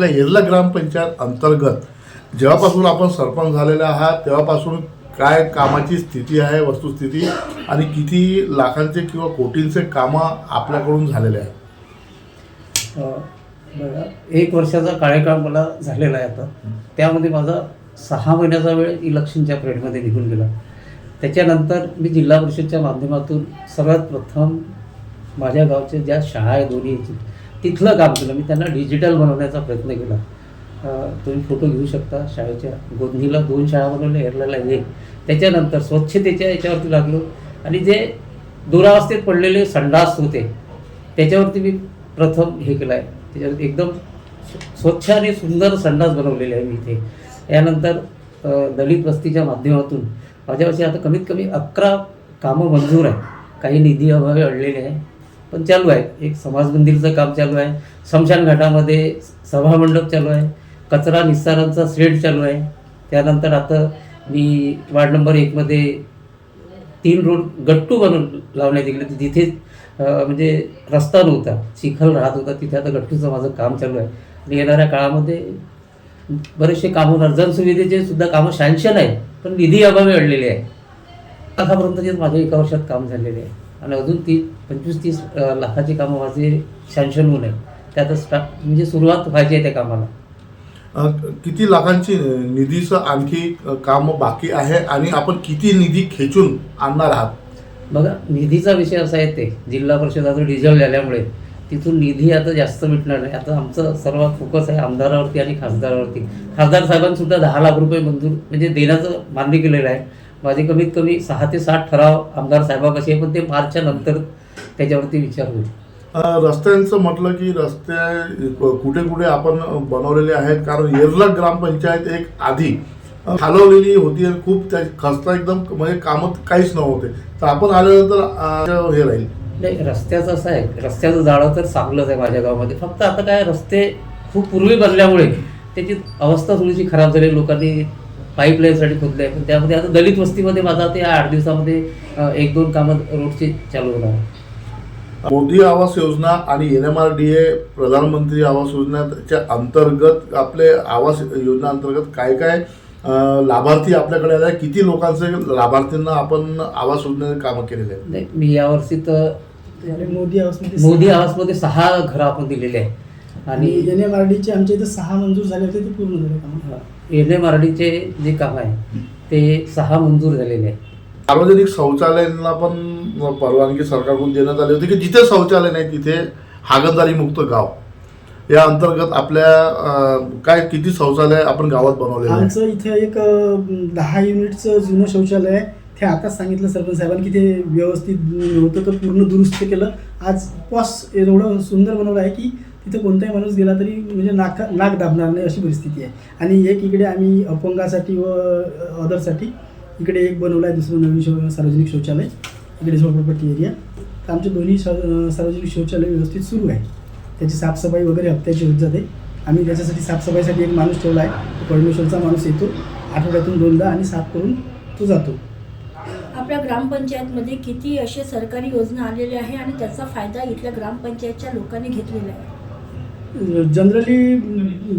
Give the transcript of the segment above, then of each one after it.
आपल्या येरला ग्रामपंचायत अंतर्गत जेव्हापासून आपण सरपंच झालेले आहात तेव्हापासून काय कामाची स्थिती आहे वस्तुस्थिती आणि किती लाखांचे किंवा कोटींचे कामं आपल्याकडून झालेले आहेत? एक वर्षाचा कार्यकाळ मला झालेला आहे आता. त्यामध्ये माझा सहा महिन्याचा वेळ इलेक्शनच्या पिरियडमध्ये निघून गेला. त्याच्यानंतर मी जिल्हा परिषदच्या माध्यमातून सर्वात प्रथम माझ्या गावच्या ज्या शाळा आहे दोन्ही तिथलं काम केलं. मी त्यांना डिजिटल बनवण्याचा प्रयत्न केला. तुम्ही फोटो घेऊ शकता. शाळेच्या गोंधीला दोन शाळा बनवल्या एरलाला हे त्याच्यानंतर स्वच्छतेच्या याच्यावरती लागलो. आणि जे दुरावस्थेत पडलेले संडास होते त्याच्यावरती मी प्रथम हे केलं आहे त्याच्यावरती एकदम स्वच्छ आणि सुंदर संडास बनवलेले आहे मी इथे. यानंतर दलित वस्तीच्या माध्यमातून. माझ्यापाशी आता कमीत कमी अकरा कामं मंजूर आहे काही निधी अभावी अडलेले आहे. पण चालू आहे. एक समाज मंदिरचं काम चालू आहे. समशान घाटामध्ये सभामंडप चालू आहे. कचरा निस्तारांचा शेड चालू आहे. त्यानंतर आता मी वार्ड नंबर एकमध्ये तीन रोड गट्टू बनवून लावण्यात गेले तर जिथे म्हणजे रस्ता नव्हता चिखल राहत होता तिथे आता गट्टूचं माझं काम चालू आहे. आणि येणाऱ्या काळामध्ये बरेचसे कामं जनसुविधेचे सुद्धा कामं सँक्शन आहे पण निधी अभावी अडलेले आहे आतापर्यंतचे माझ्या एका वर्षात काम झालेले आहे. आणि अजून ती पंचवीस तीस लाखाची कामं माझे सँक्शन होऊन आहे त्यात स्टा म्हणजे सुरुवात व्हायची आहे त्या कामाला. अ, किती लाखांची निधीचं आणखी कामं बाकी आहे आणि आपण किती निधी खेचून आणणार आहात? बघा निधीचा विषय असा आहे ते जिल्हा परिषदाचं डिझेल झाल्यामुळे तिथून निधी आता जास्त मिळणार नाही. आता आमचं सर्वात फोकस आहे आमदारावरती आणि खासदारावरती. खासदार साहेबांसुद्धा दहा लाख रुपये मंजूर म्हणजे देण्याचं मान्य केलेलं आहे. माझे कमीत कमी सहा ते साठ ठराव आमदार साहेबापाशी आहे पण ते मार्चच्या नंतर त्याच्यावरती विचार होईल. रस्त्यांचं म्हटलं की रस्ते कुठे कुठे आपण बनवलेले आहेत कारण येरला ग्रामपंचायत एक आधी हलवलेली होती आणि खूप त्या खस्ता एकदम म्हणजे कामं काहीच नव्हते. तर आपण आल्यानंतर हे राहील. नाही रस्त्याचं असं आहे. रस्त्याचं जाळं तर चांगलंच आहे माझ्या गावामध्ये. फक्त आता काय रस्ते खूप पूर्वी बनल्यामुळे त्याची अवस्था थोडीशी खराब झाली. लोकांनी पाईपलाईनसाठी खोदले आहे पण त्यामध्ये आता दलित वस्तीमध्ये माझा ते आठ दिवसामध्ये एक दोन कामं रोडची चालू होणार आहे. मोदी आवास योजना आणि N M R D A प्रधानमंत्री आवास योजनेच्या अंतर्गत आपले आवास योजना अंतर्गत काय काय लाभार्थी आपल्याकडे आले किती लोकांचे लाभार्थींना आपण आवास योजनेचे कामं केलेले आहेत? नाही मी यावर्षी तर मोदी हाऊसमध्ये मोदी आवासमध्ये सहा घरं आपण दिलेले आहे आणि आणि एन एम आर डीचे आमच्या इथं सहा मंजूर झाले होते ते पूर्ण झाले. काम एन एम आर डीचे जे काम आहे ते सहा मंजूर झालेले आहे सार्वजनिक शौचालयांना पण परवानगी सरकारकडून देण्यात आली होती की जिथे शौचालय नाही तिथे हागणदारी मुक्त गाव. या अंतर्गत आपल्या काय किती शौचालय आपण गावात बनवलेले आहेत? आमचं इथं एक दहा युनिटचं जुनं शौचालय आहे. ते आताच सांगितलं सरपंच साहेबांनी की ते व्यवस्थित होतं तर पूर्ण दुरुस्त केलं. आज पॉस एवढं सुंदर बनवलं आहे की तिथं कोणताही माणूस गेला तरी म्हणजे नाक नाक दाबणार नाही अशी परिस्थिती आहे. आणि एक इकडे आम्ही अपंगासाठी व अदरसाठी इकडे एक बनवला आहे दुसरं नवीन शौ सार्वजनिक शौचालय. इकडे झोपडपट्टी एरिया तर आमचे दोन्ही सार्वजनिक शौचालय व्यवस्थित सुरू आहे. त्याची साफसफाई वगैरे हप्त्याची होत जाते. आम्ही त्याच्यासाठी साफसफाईसाठी एक माणूस ठेवला आहे. परमेश्वरचा माणूस येतो. आठवड्यातून दोनदा आणि साफ करून तो जातो. आपल्या ग्रामपंचायतमध्ये किती असे सरकारी योजना आलेल्या आहे आणि त्याचा फायदा इथल्या ग्रामपंचायतच्या लोकांनी घेतलेला आहे? जनरली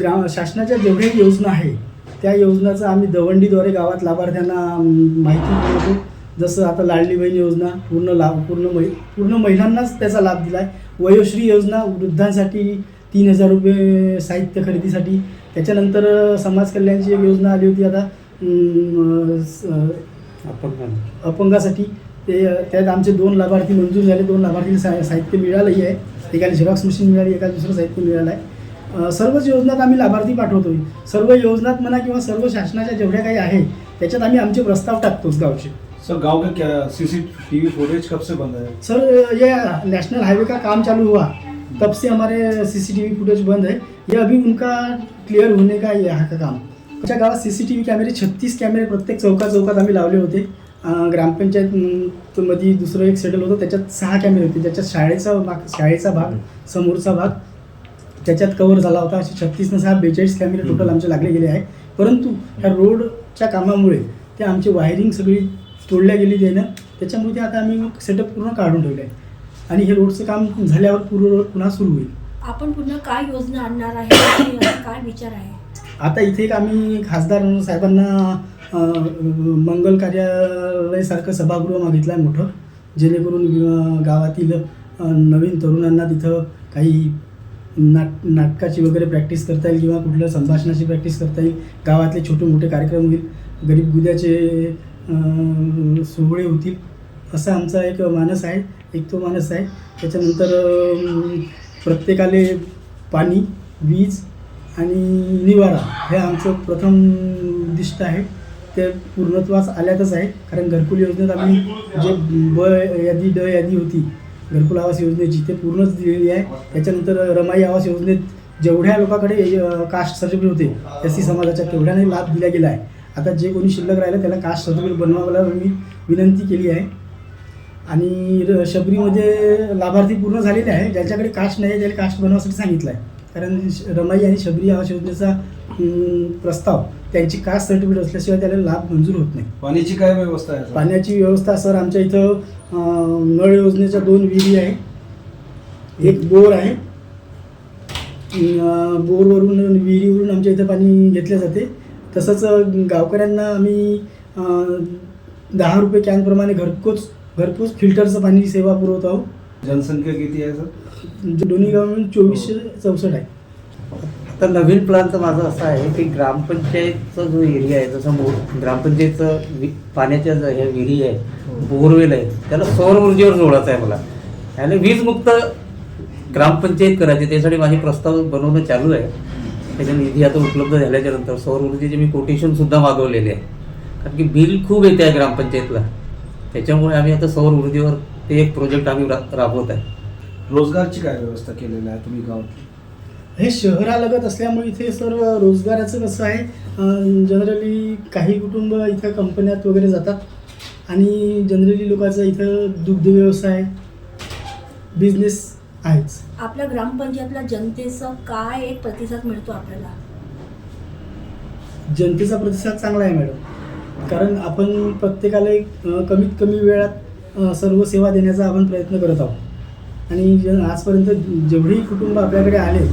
ग्राम शासनाच्या जेवढ्या योजना आहे त्या योजनाचं आम्ही दवंडीद्वारे गावात लाभार्थ्यांना माहिती पुरवतो जसं आता लाडली बहीण योजना पूर्ण लाभ पूर्ण मै पूर्ण महिलांनाच त्याचा लाभ दिला आहे वयोश्री योजना वृद्धांसाठी तीन हजार रुपये साहित्य खरेदीसाठी. त्याच्यानंतर समाज कल्याणची एक योजना आली होती आता अं, स- अं, आपण अपंगासाठी. ते त्यात आमचे दोन लाभार्थी मंजूर झाले. दोन लाभार्थी सा साहित्य मिळालंही आहे. एकाला झेरॉक्स मशीन मिळाली एकाला दुसरं साहित्य मिळालं आहे सर्वच योजनात आम्ही लाभार्थी पाठवतोय. सर्व योजनात म्हणा किंवा सर्व शासनाच्या जेवढ्या काही आहे त्याच्यात आम्ही आमचे प्रस्ताव टाकतोच गावचे. सर गांव का क्या सीसीटीवी फुटेज कब से बंद है? सर ये नेशनल हाईवे का काम चालू हुआ। तब से हमारे सीसीटीवी फुटेज बंद है। ये अभी उनका क्लियर होने का ये यहाँ का काम। आमच्या गावात सीसीटीव्ही कॅमेरे छत्तीस कॅमेरे प्रत्येक चौका चौकात आम्ही लावले होते। अं, ग्रामपंचायत अं, मध्ये दुसरं एक सेटल होतं. त्याच्यात सहा कॅमेरे होते. ज्याच्यात शाळेचा भाग शाळेचा भाग समोरचा भाग त्याच्यात कव्हर झाला होता. असे छत्तीस न सहा बेचाळीस कॅमेरे टोटल आमचे लागले गेले आहे. परंतु ह्या रोडच्या कामामुळे ते आमची वायरिंग सगळी तोडल्या गेली त्यानं त्याच्यामुळे ते आता आम्ही सेटअप पूर्ण काढून ठेवलं आहे. आणि हे रोडचं काम झाल्यावर पूर्ण रोड पुन्हा सुरू होईल. आपण पुन्हा काय योजना आणणार आहे? काय विचार आहे? आता इथे एक आम्ही खासदार साहेबांना मंगल कार्यालयासारखं सभागृह मागितलं आहे मोठं. जेणेकरून गावातील नवीन तरुणांना तिथं काही नाट नाटकाची वगैरे प्रॅक्टिस करता येईल किंवा कुठल्या संभाषणाची प्रॅक्टिस करता येईल. गावातले छोटे मोठे कार्यक्रम होईल. गरीब गुद्याचे सोहळे होतील. असा आमचा एक मानस आहे. एक तो मानस आहे. त्याच्यानंतर प्रत्येकाले पाणी वीज आणि निवारा हे आमचं प्रथम उद्दिष्ट आहे. ते पूर्णत्वास आल्यातच आहे. कारण घरकुल योजनेत आम्ही जे ब यादी ड यादी होती घरकुल आवास योजनेची ते पूर्णच दिलेली आहे. त्याच्यानंतर रमाई आवास योजनेत जेवढ्या लोकांकडे कास्ट सर्टिफिकेट होते एस सी समाजाच्या तेवढ्याने लाभ दिला गेला आहे. आता जे कोणी शिल्लक राहिलं त्याला कास्ट सर्टिफिकेट बनवायला मी विनंती केली आहे. आणि र- शबरीमध्ये लाभार्थी पूर्ण झालेले आहे ज्यांच्याकडे कास्ट नाही आहे त्याला कास्ट बनवासाठी सांगितलं आहे. कारण श- रमाई आणि शबरी आवास योजनेचा प्रस्ताव त्यांची कास्ट सर्टिफिकेट असल्याशिवाय त्याला लाभ मंजूर होत नाही. पाण्याची काय व्यवस्था आहे सर? पाण्याची व्यवस्था सर आमच्या इथं अं, नळ योजनेच्या दोन विहिरी आहे. एक बोर आहे. अं, बोरवरून विहिरीवरून आमच्या इथं पाणी घेतलं जाते. तसंच अं, गावकऱ्यांना आम्ही अं, दहा रुपये कॅनप्रमाणे घरपोच घरपोच फिल्टरचं पाणी सेवा पुरवत आहोत. जनसंख्या किती आहे सर? जे दोन्ही गाव मिळून चोवीसशे चौसष्ट आहे. आता नवीन प्लॅन तर माझा असा आहे की ग्रामपंचायतचा जो एरिया आहे जसं मो ग्रामपंचायतचं वि- पाण्याच्या ज्या ह्या विहिरी आहे बोरवेल आहे त्याला सौर ऊर्जेवर जोडायचं आहे मला. आणि वीजमुक्त ग्रामपंचायत करायची त्यासाठी माझे प्रस्ताव बनवणं चालू आहे. त्याच्या निधी आता उपलब्ध झाल्याच्यानंतर सौर ऊर्जेचे मी कोटेशन सुद्धा मागवलेले आहे. कारण की बिल खूप येते आहे ग्रामपंचायतला. त्याच्यामुळे आम्ही आता सौर ऊर्जेवर ते एक प्रोजेक्ट आम्ही रा राबवत आहे. रोजगारची काय व्यवस्था केलेली आहे तुम्ही गावात? हे शहरालगत असल्यामुळे इथे सर्व रोजगाराचं कसं आहे? जनरली काही कुटुंब इथं कंपन्यात वगैरे जातात आणि जनरली लोकांचा इथं दुग्ध व्यवसाय बिझनेस आहेच. आपल्या ग्रामपंचायतला जनतेचा काय एक प्रतिसाद मिळतो आपल्याला? जनतेचा प्रतिसाद चांगला आहे मॅडम. कारण आपण प्रत्येकाला एक, कमीत कमी वेळात सर्व सेवा देण्याचा आपण प्रयत्न करत आहोत. आणि आजपर्यंत जेवढेही कुटुंब आपल्याकडे आले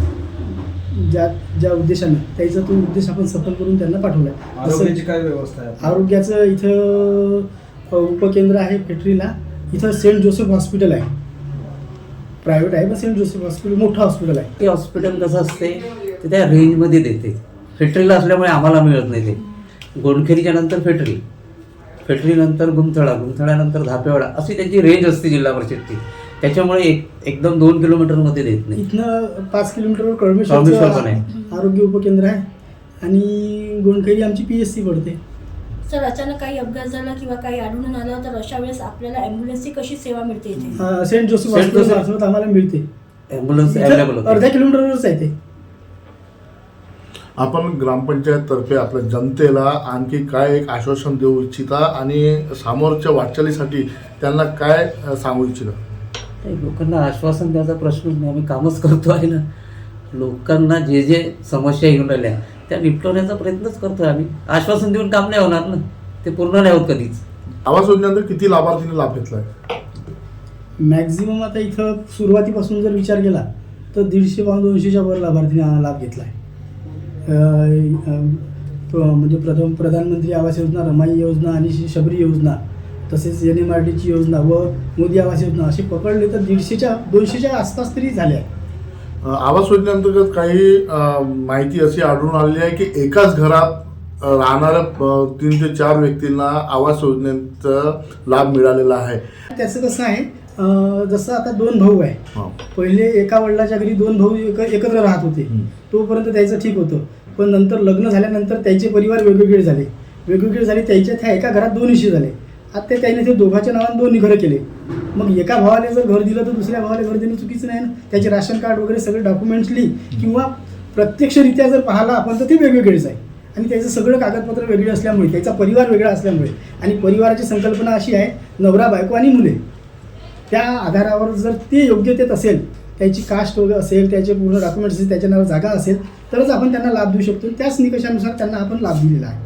ज्या ज्या उद्देशानं त्याचा तो उद्देश आपण सफल करून त्यांना पाठवला आहे. आरोग्याची तसं काय व्यवस्था आहे? आरोग्याचं इथं उपकेंद्र आहे फेटरीला. इथं सेंट जोसेफ हॉस्पिटल आहे. प्रायव्हेट आहे पण सेंट जोसेफ हॉस्पिटल मोठं हॉस्पिटल आहे. ते हॉस्पिटल कसं असते ते त्या रेंजमध्ये देते. फेटरीला असल्यामुळे आम्हाला मिळत नाही ते. गोंडखेरीच्या नंतर फेटरी. फेटरीनंतर गुंथळा गुंथळ्यानंतर धापेवाडा अशी त्यांची रेंज असते जिल्हा परिषदची. त्याच्यामुळे एक एकदम दोन किलोमीटरमध्ये देत नाही. इथनं पाच किलोमीटरवर कळमेश्वर पण कळमेश्वरचं आहे. आरोग्य उपकेंद्र आहे. आणि गोंडखेरी आमची पी एस सी पडते. सर अचानक काही अपघात झाला किंवा काही आढळून आलं तर अशा वेळेस आपल्याला ॲम्ब्युलन्सची कशी सेवा मिळते इथे? अ, saint Joseph saint hospital Joseph. आम्हाला मिळते. ॲम्ब्युलन्स इथं अवेलेबल अर्ध्या होते किलोमीटरवरच आहे ते. आपण ग्रामपंचायत तर्फे आपल्या जनतेला आणखी काय एक आश्वासन देऊ इच्छिता आणि समोरच्या वाटचालीसाठी त्यांना काय अ, सांगू इच्छिता? काही लोकांना आश्वासन द्यायचा प्रश्नच नाही. आम्ही कामच करतो आहे ना. लोकांना जे जे समस्या येऊन राहिल्या त्या निपटवण्याचा प्रयत्नच करतो आम्ही. आश्वासन देऊन काम नाही होणार ना. ते पूर्ण नाही होत कधीच. आवास योजनेनंतर किती लाभार्थीने लाभ घेतलाय? मॅक्झिमम आता इथं सुरुवातीपासून जर विचार केला तर दीडशे पाऊन दोनशेच्या वर लाभार्थीने लाभ घेतला आहे म्हणजे प्रथम प्रधानमंत्री आवास योजना रमाई योजना आणि शबरी योजना तसेच एन एम आर डीची योजना व मोदी आवास योजना असे पकडले तर दीडशेच्या दोनशेच्या आसपास तरी झाल्या. आवास योजनेअंतर्गत काही माहिती अशी आढळून आलेली आहे की एकाच घरात राहणाऱ्या तीन ते चार व्यक्तींना आवास योजनेचा लाभ मिळालेला आहे. त्याचं कसं आहे जसं आता दोन भाऊ आहे. पहिले एका वडिलाच्या घरी दोन भाऊ एक एकत्र राहत होते. तोपर्यंत त्याचं ठीक होतं. पण नंतर लग्न झाल्यानंतर त्याचे परिवार वेगवेगळे झाले. वेगवेगळे झाले त्याच्या त्या एका घरात दोन विषय झाले. आता त्याने ते दोघांच्या नावाने दोन्ही घरं केले. मग एका भावाने जर घर दिलं तर दुसऱ्या भावाला घर देणं चुकीचं नाही ना? त्याचे राशन कार्ड वगैरे सगळे डॉक्युमेंट्सली किंवा प्रत्यक्षरित्या जर पाहिला आपण तर ते वेगवेगळेच आहे. आणि त्याचं सगळं कागदपत्र वेगळे असल्यामुळे त्याचा परिवार वेगळा असल्यामुळे आणि परिवाराची संकल्पना अशी आहे नवरा बायको आणि मुले. त्या आधारावर जर ते योग्यतेत असेल त्याची कास्ट वगैरे असेल त्याचे पूर्ण डॉक्युमेंट्स असेल त्याच्या नावावर जागा असेल तरच आपण त्यांना लाभ देऊ शकतो. त्याच निकषानुसार त्यांना आपण लाभ दिलेला आहे.